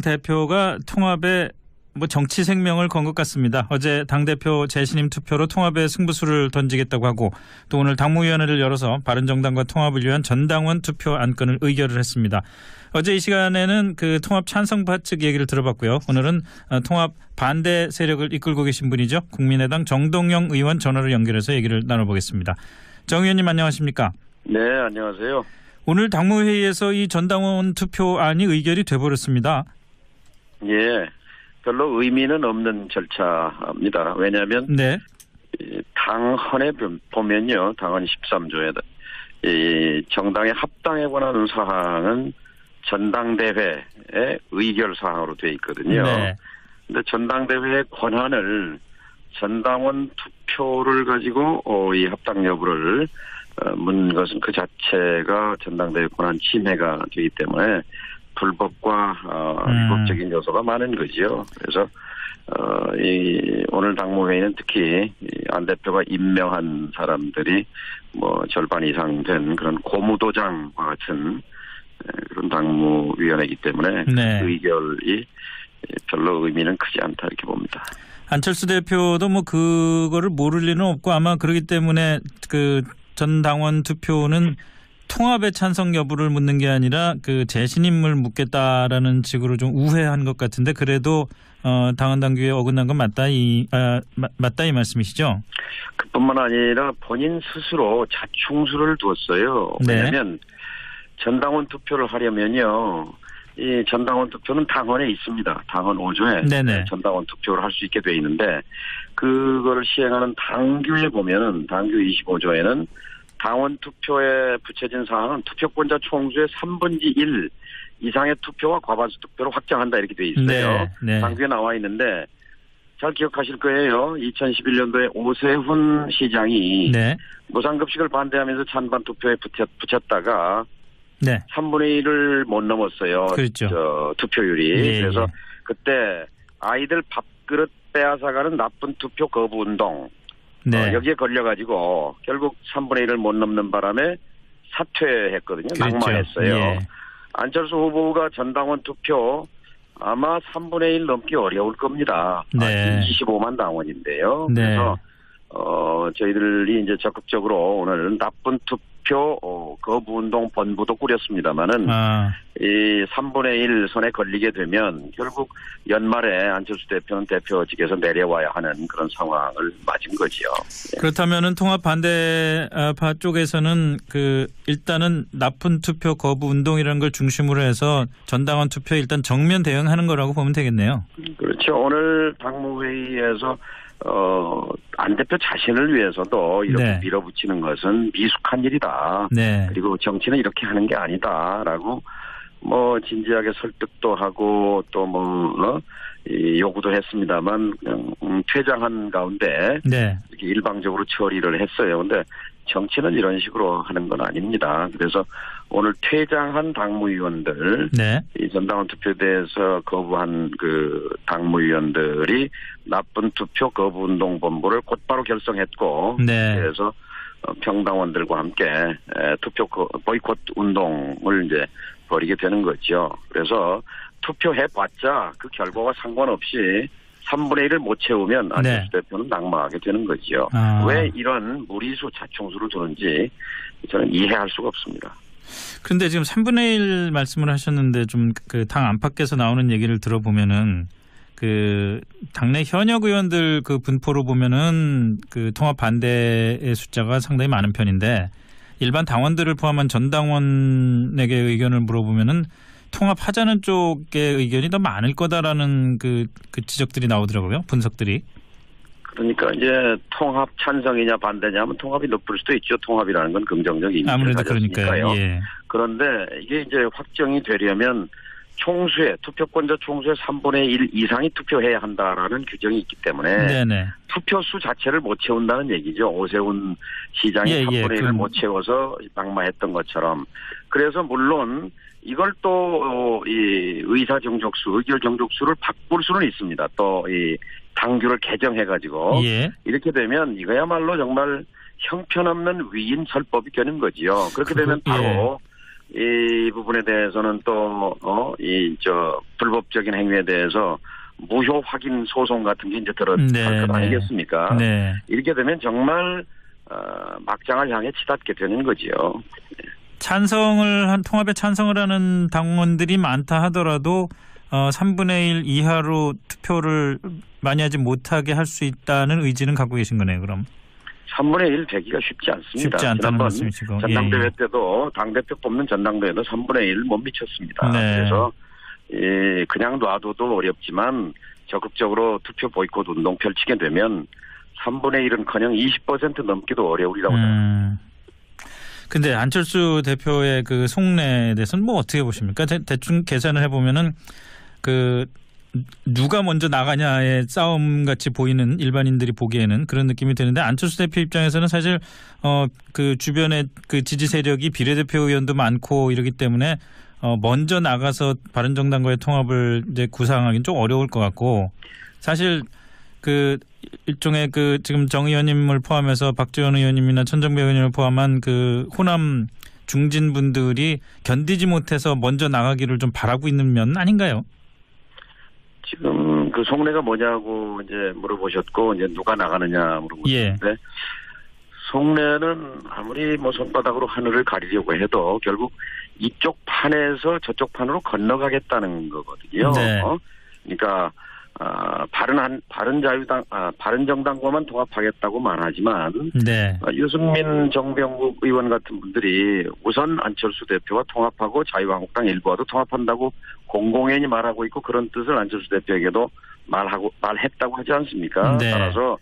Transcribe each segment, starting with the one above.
대표가 통합에 뭐 정치 생명을 건 것 같습니다. 어제 당 대표 재신임 투표로 통합의 승부수를 던지겠다고 하고 또 오늘 당무위원회를 열어서 바른정당과 통합을 위한 전당원 투표 안건을 의결을 했습니다. 어제 이 시간에는 그 통합 찬성파 측 얘기를 들어봤고요. 오늘은 어, 통합 반대 세력을 이끌고 계신 분이죠. 국민의당 정동영 의원 전화로 연결해서 얘기를 나눠보겠습니다. 정 의원님 안녕하십니까? 네, 안녕하세요. 오늘 당무회의에서 이 전당원 투표안이 의결이 돼버렸습니다. 예, 별로 의미는 없는 절차입니다. 왜냐하면 네. 이 당헌에 보면요, 당헌 13조에 이 정당의 합당에 관한 사항은 전당대회의 의결 사항으로 돼 있거든요. 네. 근데 전당대회의 권한을 전당원 투표를 가지고 어, 이 합당 여부를 어, 묻는 것은 그 자체가 전당대회 권한 침해가 되기 때문에 불법과 어, 음. 위법적인 요소가 많은 거지요. 그래서 어, 이 오늘 당무회의는 특히 이안 대표가 임명한 사람들이 뭐 절반 이상 된 그런 고무도장과 같은 에, 그런 당무위원회이기 때문에 네. 그 의결이 별로 의미는 크지 않다 이렇게 봅니다. 안철수 대표도 뭐 그거를 모를 리는 없고 아마 그러기 때문에 그 전 당원 투표는 통합의 찬성 여부를 묻는 게 아니라 그 재신임을 묻겠다라는 식으로 좀 우회한 것 같은데 그래도 어 당원 당규에 어긋난 건 맞다 이 아, 마- 맞다 이 말씀이시죠? 그뿐만 아니라 본인 스스로 자충수를 두었어요. 네. 왜냐하면 전당원 투표를 하려면요. 이 전당원 투표는 당원에 있습니다. 당원 5조에 네네. 전당원 투표를 할 수 있게 돼 있는데 그거를 시행하는 당규에 보면은 당규 25조에는 당원 투표에 붙여진 사항은 투표권자 총수의 3분의 1 이상의 투표와 과반수 투표를 확정한다 이렇게 돼 있어요. 네, 네. 당규에 나와 있는데 잘 기억하실 거예요. 2011년도에 오세훈 시장이 네. 무상급식을 반대하면서 찬반 투표에 붙였, 붙였다가 네. 3분의 1을 못 넘었어요. 그렇죠. 저 투표율이. 예, 그래서 예. 그때 아이들 밥그릇 빼앗아가는 나쁜 투표 거부 운동 네. 어, 여기에 걸려가지고 결국 3분의 1을 못 넘는 바람에 사퇴했거든요. 그렇죠. 낙마했어요. 예. 안철수 후보가 전당원 투표 아마 3분의 1 넘기 어려울 겁니다. 네. 아, 25만 당원인데요. 네. 그래서 어 저희들이 이제 적극적으로 오늘 나쁜 투표 어, 거부운동 본부도 꾸렸습니다마는 아, 이 3분의 1 손에 걸리게 되면 결국 연말에 안철수 대표는 대표직에서 내려와야 하는 그런 상황을 맞은 거지요. 그렇다면은 통합 반대파 쪽에서는 그 일단은 나쁜 투표 거부 운동이라는 걸 중심으로 해서 전당원 투표 일단 정면 대응하는 거라고 보면 되겠네요. 그렇죠. 오늘 당무회의에서 어, 안 대표 자신을 위해서도 이렇게 네. 밀어붙이는 것은 미숙한 일이다. 네. 그리고 정치는 이렇게 하는 게 아니다라고 뭐 진지하게 설득도 하고 또뭐 어? 이 요구도 했습니다만 그냥 음, 퇴장한 가운데 네. 이렇게 일방적으로 처리를 했어요. 근데 정치는 이런 식으로 하는 건 아닙니다. 그래서 오늘 퇴장한 당무위원들 네. 이 전당원 투표에 대해서 거부한 그 당무위원들이 나쁜 투표 거부 운동 본부를 곧바로 결성했고 네. 그래서 어, 평당원들과 함께 에, 투표 거- 보이콧 운동을 이제 벌이게 되는 거죠. 그래서 투표해봤자 그 결과와 상관없이 3분의 1을 못 채우면 안철수 대표는 낙마하게 되는 거죠. 네. 아. 왜 이런 무리수 자충수를 두는지 저는 이해할 수가 없습니다. 그런데 지금 3분의 1 말씀을 하셨는데 좀 그 당 안팎에서 나오는 얘기를 들어보면은 그 당내 현역 의원들 그 분포로 보면은 그 통합 반대의 숫자가 상당히 많은 편인데 일반 당원들을 포함한 전 당원에게 의견을 물어보면은 통합하자는 쪽의 의견이 더 많을 거다라는 그, 그 지적들이 나오더라고요. 분석들이. 그러니까 이제 통합 찬성이냐 반대냐 하면 통합이 높을 수도 있죠. 통합이라는 건 긍정적 이미지를 아무래도. 그러니까요. 예. 그런데 이게 이제 확정이 되려면 총수의 투표권자 총수의 3분의 1 이상이 투표해야 한다라는 규정이 있기 때문에 네네. 투표수 자체를 못 채운다는 얘기죠. 오세훈 시장이 예, 예, 3분의 1을 그- 못 채워서 낙마했던 것처럼. 그래서 물론 이걸 또 이 의사 정족수, 의결 정족수를 바꿀 수는 있습니다. 또 이 당규를 개정해 가지고 예. 이렇게 되면 이거야말로 정말 형편없는 위인 설법이 되는 거지요. 그렇게 되면 바로 이 부분에 대해서는 또, 어, 이, 저, 불법적인 행위에 대해서 무효 확인 소송 같은 게 이제 들어갈 네, 것 네. 아니겠습니까? 네. 이렇게 되면 정말, 어, 막장을 향해 치닫게 되는 거지요. 찬성을 한 통합에 찬성을 하는 당원들이 많다 하더라도 어 3분의 1 이하로 투표를 많이 하지 못하게 할 수 있다는 의지는 갖고 계신 거네요. 그럼 3분의 1 되기가 쉽지 않습니다. 쉽지 않다는 말씀이시고. 전당대회 예, 때도 당대표 뽑는 전당대회도 3분의 1 못 미쳤습니다. 네. 그래서 이 그냥 놔둬도 어렵지만 적극적으로 투표 보이콧 운동 펼치게 되면 3분의 1은커녕 20% 넘기도 어려울이라고 예. 생각합니다. 음. 근데 안철수 대표의 그 속내에 대해서는 뭐 어떻게 보십니까? 대, 대충 계산을 해보면은 그 누가 먼저 나가냐의 싸움 같이 보이는 일반인들이 보기에는 그런 느낌이 드는데 안철수 대표 입장에서는 사실 어 그 주변에 그 지지 세력이 비례대표 의원도 많고 이러기 때문에 어 먼저 나가서 바른정당과의 통합을 이제 구상하기는 좀 어려울 것 같고 사실 그 일종의 그 지금 정 의원님을 포함해서 박지원 의원님이나 천정배 의원님을 포함한 그 호남 중진 분들이 견디지 못해서 먼저 나가기를 좀 바라고 있는 면 아닌가요? 지금 그 속내가 뭐냐고 이제 물어보셨고 이제 누가 나가느냐 물어보셨는데 예. 속내는 아무리 뭐 손바닥으로 하늘을 가리려고 해도 결국 이쪽 판에서 저쪽 판으로 건너가겠다는 거거든요. 네. 어? 그러니까 아, 바른 한 바른 자유당 아, 바른 정당과만 통합하겠다고만 하지만 네. 아, 유승민 정병국 의원 같은 분들이 우선 안철수 대표와 통합하고 자유한국당 일부와도 통합한다고 공공연히 말하고 있고 그런 뜻을 안철수 대표에게도 말하고 말했다고 하지 않습니까? 네. 따라서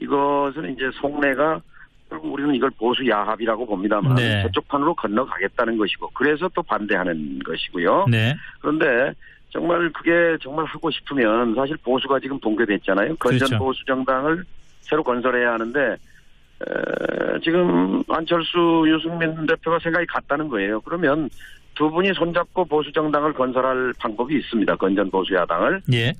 이것은 이제 속내가 결국 우리는 이걸 보수 야합이라고 봅니다만 네. 저쪽 판으로 건너가겠다는 것이고 그래서 또 반대하는 것이고요. 네. 그런데 정말 그게 정말 하고 싶으면 사실 보수가 지금 붕괴됐잖아요. 건전 그렇죠. 보수 정당을 새로 건설해야 하는데 에, 지금 안철수 유승민 대표가 생각이 같다는 거예요. 그러면 두 분이 손잡고 보수 정당을 건설할 방법이 있습니다. 건전 보수 야당을 예.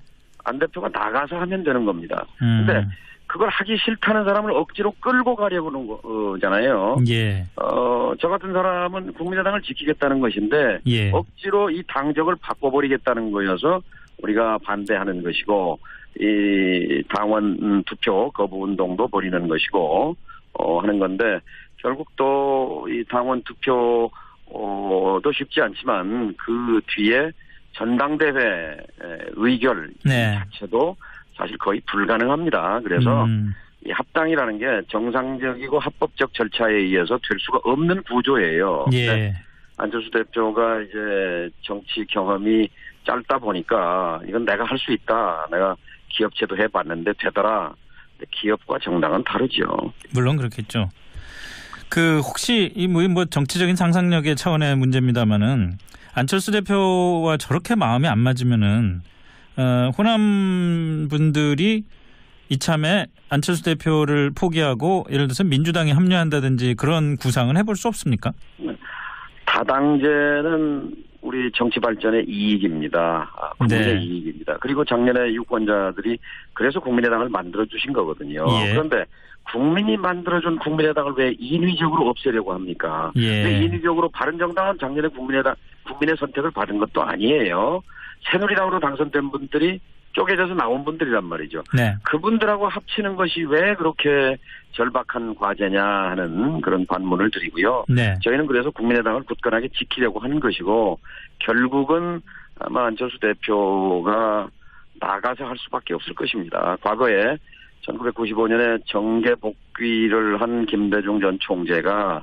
안 대표가 나가서 하면 되는 겁니다. 음. 근데 그걸 하기 싫다는 사람을 억지로 끌고 가려고 하는 거잖아요. 예. 어, 저 같은 사람은 국민의당을 지키겠다는 것인데 예. 억지로 이 당적을 바꿔버리겠다는 거여서 우리가 반대하는 것이고 이 당원 음, 투표 거부 운동도 벌이는 것이고 어, 하는 건데 결국 또 이 당원 투표 도 쉽지 않지만 그 뒤에 전당대회 의결 네. 자체도 사실 거의 불가능합니다. 그래서 음. 이 합당이라는 게 정상적이고 합법적 절차에 의해서 될 수가 없는 구조예요. 예. 안철수 대표가 이제 정치 경험이 짧다 보니까 이건 내가 할 수 있다. 내가 기업체도 해봤는데 되더라. 기업과 정당은 다르죠. 물론 그렇겠죠. 그 혹시 이뭐 뭐 정치적인 상상력의 차원의 문제입니다만은 안철수 대표와 저렇게 마음이 안 맞으면은 어, 호남 분들이 이참에 안철수 대표를 포기하고 예를 들어서 민주당에 합류한다든지 그런 구상은 해볼 수 없습니까? 다당제는 우리 정치 발전의 이익입니다. 아, 국민의 네. 이익입니다. 그리고 작년에 유권자들이 그래서 국민의당을 만들어 주신 거거든요. 예. 그런데 국민이 만들어준 국민의당을 왜 인위적으로 없애려고 합니까? 예. 인위적으로 바른정당은 작년에 국민의당 국민의 선택을 받은 것도 아니에요. 새누리당으로 당선된 분들이 쪼개져서 나온 분들이란 말이죠. 네. 그분들하고 합치는 것이 왜 그렇게 절박한 과제냐 하는 그런 반문을 드리고요. 네. 저희는 그래서 국민의당을 굳건하게 지키려고 하는 것이고 결국은 아마 안철수 대표가 나가서 할 수밖에 없을 것입니다. 과거에 1995년에 정계 복귀를 한 김대중 전 총재가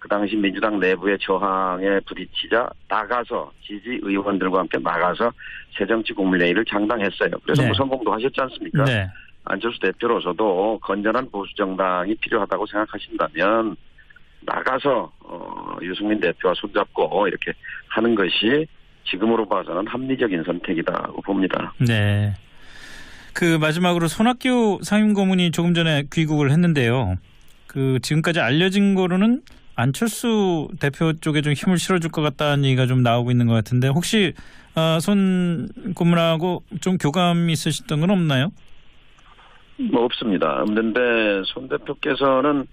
그 당시 민주당 내부의 저항에 부딪히자 나가서 지지 의원들과 함께 나가서 새정치 국민회의를 장당했어요. 그래서 네. 무성공도 하셨지 않습니까? 네. 안철수 대표로서도 건전한 보수 정당이 필요하다고 생각하신다면 나가서 어, 유승민 대표와 손잡고 이렇게 하는 것이 지금으로 봐서는 합리적인 선택이다고 봅니다. 네. 그 마지막으로 손학규 상임고문이 조금 전에 귀국을 했는데요. 그 지금까지 알려진 거로는 안철수 대표 쪽에 좀 힘을 실어줄 것 같다는 얘기가 좀 나오고 있는 것 같은데 혹시 어, 손 고문하고 좀 교감이 있으셨던 건 없나요? 뭐 없습니다. 없는데 손 대표께서는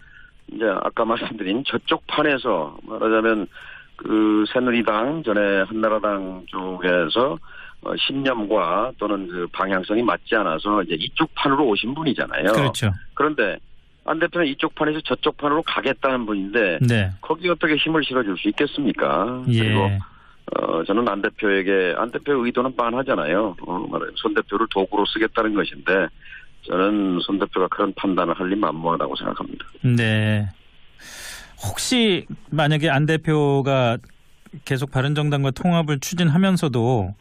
이제 아까 말씀드린 저쪽 판에서 말하자면 그 새누리당 전에 한나라당 쪽에서 어, 신념과 또는 그 방향성이 맞지 않아서 이제 이쪽 판으로 오신 분이잖아요. 그렇죠. 그런데 안 대표는 이쪽 판에서 저쪽 판으로 가겠다는 분인데 네. 거기 어떻게 힘을 실어줄 수 있겠습니까? 그리고 예. 어, 저는 안 대표에게 안 대표의 의도는 빤하잖아요. 어, 손 대표를 도구로 쓰겠다는 것인데 저는 손 대표가 그런 판단을 할리 만무하다고 생각합니다. 네. 혹시 만약에 안 대표가 계속 바른정당과 통합을 추진하면서도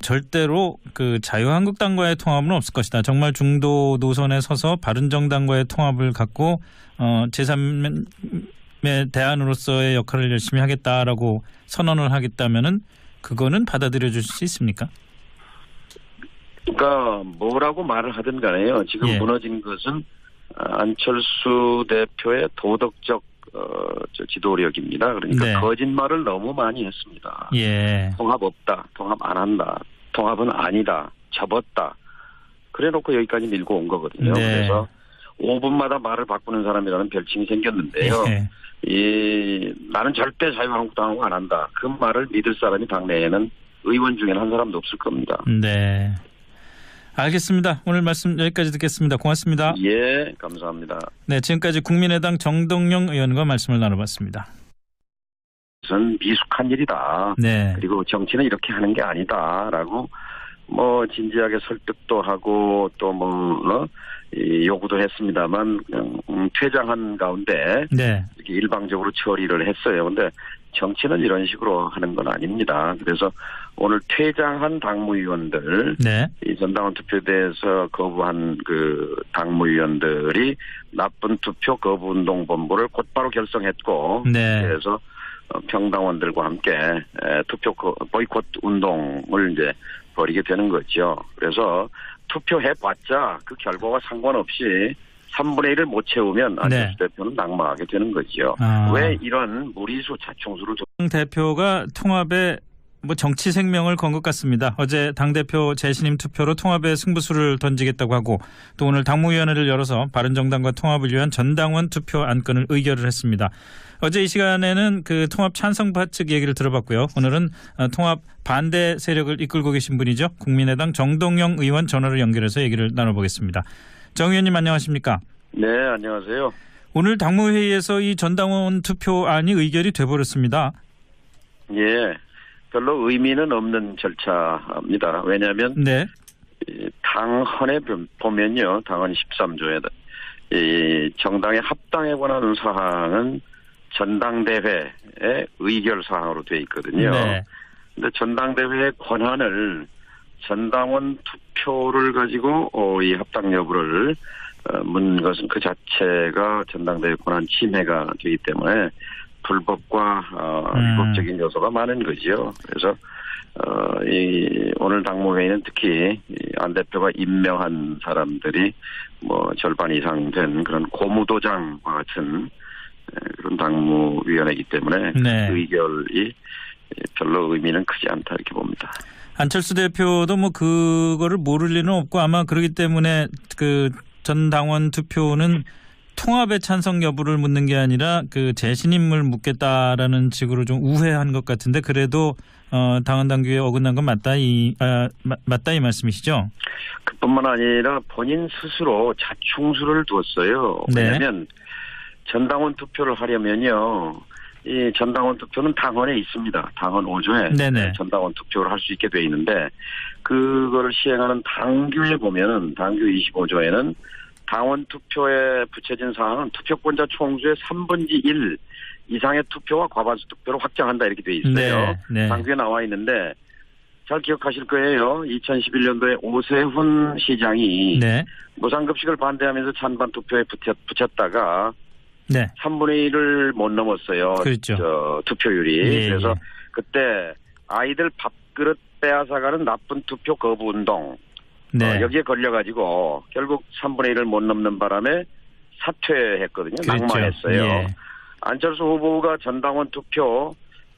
절대로 그 자유한국당과의 통합은 없을 것이다. 정말 중도 노선에 서서 바른정당과의 통합을 갖고 어 제3의 대안으로서의 역할을 열심히 하겠다라고 선언을 하겠다면은 그거는 받아들여 줄 수 있습니까? 그러니까 뭐라고 말을 하든 간에요. 지금 예. 무너진 것은 아, 안철수 대표의 도덕적 어, 저 지도력입니다. 그러니까 네. 거짓말을 너무 많이 했습니다. 예. 통합 없다, 통합 안 한다, 통합은 아니다, 접었다. 그래놓고 여기까지 밀고 온 거거든요. 네. 그래서 5분마다 말을 바꾸는 사람이라는 별칭이 생겼는데요. 예. 이 나는 절대 자유한국당하고 안 한다. 그 말을 믿을 사람이 당내에는 의원 중에는 한 사람도 없을 겁니다. 네. 알겠습니다. 오늘 말씀 여기까지 듣겠습니다. 고맙습니다. 예, 감사합니다. 네, 지금까지 국민의당 정동영 의원과 말씀을 나눠봤습니다. 우선 미숙한 일이다. 네. 그리고 정치는 이렇게 하는 게 아니다라고 뭐 진지하게 설득도 하고 또뭐 요구도 했습니다만 그냥 음, 퇴장한 가운데 네. 이렇게 일방적으로 처리를 했어요. 근데 정치는 이런 식으로 하는 건 아닙니다. 그래서 오늘 퇴장한 당무위원들 네. 이 전당원 투표에 대해서 거부한 그 당무위원들이 나쁜 투표 거부 운동 본부를 곧바로 결성했고 네. 그래서 어, 평당원들과 함께 에, 투표 거- 보이콧 운동을 이제 벌이게 되는 거죠. 그래서 투표해봤자 그 결과와 상관없이 3분의 1을 못 채우면 안철수 대표는 낙마하게 되는 거죠. 네. 아. 왜 이런 무리수 자충수를 좀당 대표가 통합에 뭐 정치 생명을 건 것 같습니다. 어제 당 대표 재신임 투표로 통합에 승부수를 던지겠다고 하고 또 오늘 당무위원회를 열어서 바른정당과 통합을 위한 전당원 투표 안건을 의결을 했습니다. 어제 이 시간에는 그 통합 찬성파 측 얘기를 들어봤고요. 오늘은 어, 통합 반대 세력을 이끌고 계신 분이죠. 국민의당 정동영 의원 전화로 연결해서 얘기를 나눠보겠습니다. 정 의원님 안녕하십니까? 네, 안녕하세요. 오늘 당무회의에서 이 전당원 투표안이 의결이 돼버렸습니다. 예. 별로 의미는 없는 절차입니다. 왜냐하면 네. 이 당헌에 보- 보면요, 당헌 13조에 이 정당의 합당에 관한 사항은 전당대회의 의결 사항으로 돼 있거든요. 네. 근데 전당대회의 권한을 전당원 투표를 가지고 어, 이 합당 여부를 어, 묻는 것은 그 자체가 전당대회 권한 침해가 되기 때문에 불법과 어, 음. 위법적인 요소가 많은 거지요. 그래서 어, 이 오늘 당무회의는 특히 이안 대표가 임명한 사람들이 뭐 절반 이상 된 그런 고무도장과 같은 에, 그런 당무위원회이기 때문에 네. 그 의결이 별로 의미는 크지 않다 이렇게 봅니다. 안철수 대표도 뭐 그거를 모를 리는 없고 아마 그러기 때문에 그 전 당원 투표는 통합의 찬성 여부를 묻는 게 아니라 그 재신임을 묻겠다라는 식으로 좀 우회한 것 같은데 그래도 어 당헌 당규에 어긋난 건 맞다 이 아, 마- 맞다 이 말씀이시죠? 그뿐만 아니라 본인 스스로 자충수를. 네. 왜냐하면 전당원 투표를 하려면요. 이 전당원 투표는 당헌에 있습니다. 당헌 5조에 네네. 전당원 투표를 할 수 있게 돼 있는데 그거를 시행하는 당규에 보면은 당규 25조에는 당원 투표에 붙여진 사항은 투표권자 총수의 3분의 1 이상의 투표와 과반수 투표로 확정한다 이렇게 돼 있어요. 네, 네. 당규에 나와 있는데 잘 기억하실 거예요. 2011년도에 오세훈 시장이 네. 무상급식을 반대하면서 찬반 투표에 붙였, 붙였다가 네. 3분의 1을 못 넘었어요. 그렇죠. 저 투표율이. 예, 그래서 예. 그때 아이들 밥그릇 빼앗아가는 나쁜 투표 거부 운동 네. 어, 여기에 걸려가지고 결국 3분의 1을 못 넘는 바람에 사퇴했거든요. 그렇죠. 낙마했어요. 예. 안철수 후보가 전당원 투표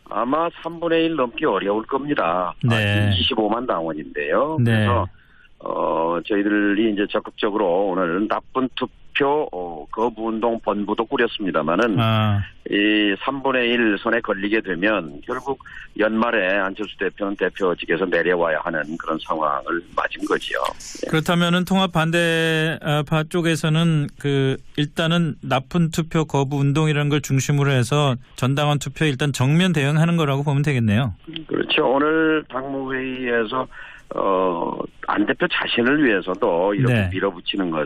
아마 3분의 1 넘기 어려울 겁니다. 네. 아, 25만 당원인데요. 네. 그래서 어 저희들이 이제 적극적으로 오늘 나쁜 대표 어, 거부운동 본부도 꾸렸습니다마는 아, 이 3분의 1 손에 걸리게 되면 결국 연말에 안철수 대표는 대표직에서 내려와야 하는 그런 상황을 맞은 거지요. 그렇다면은 통합 반대파 쪽에서는 그 일단은 나쁜 투표 거부 운동이라는 걸 중심으로 해서 전당원 투표 에 일단 정면 대응하는 거라고 보면 되겠네요. 그렇죠. 오늘 당무 회의에서 어, 안 대표 자신을 위해서도 이렇게 네. 밀어붙이는 것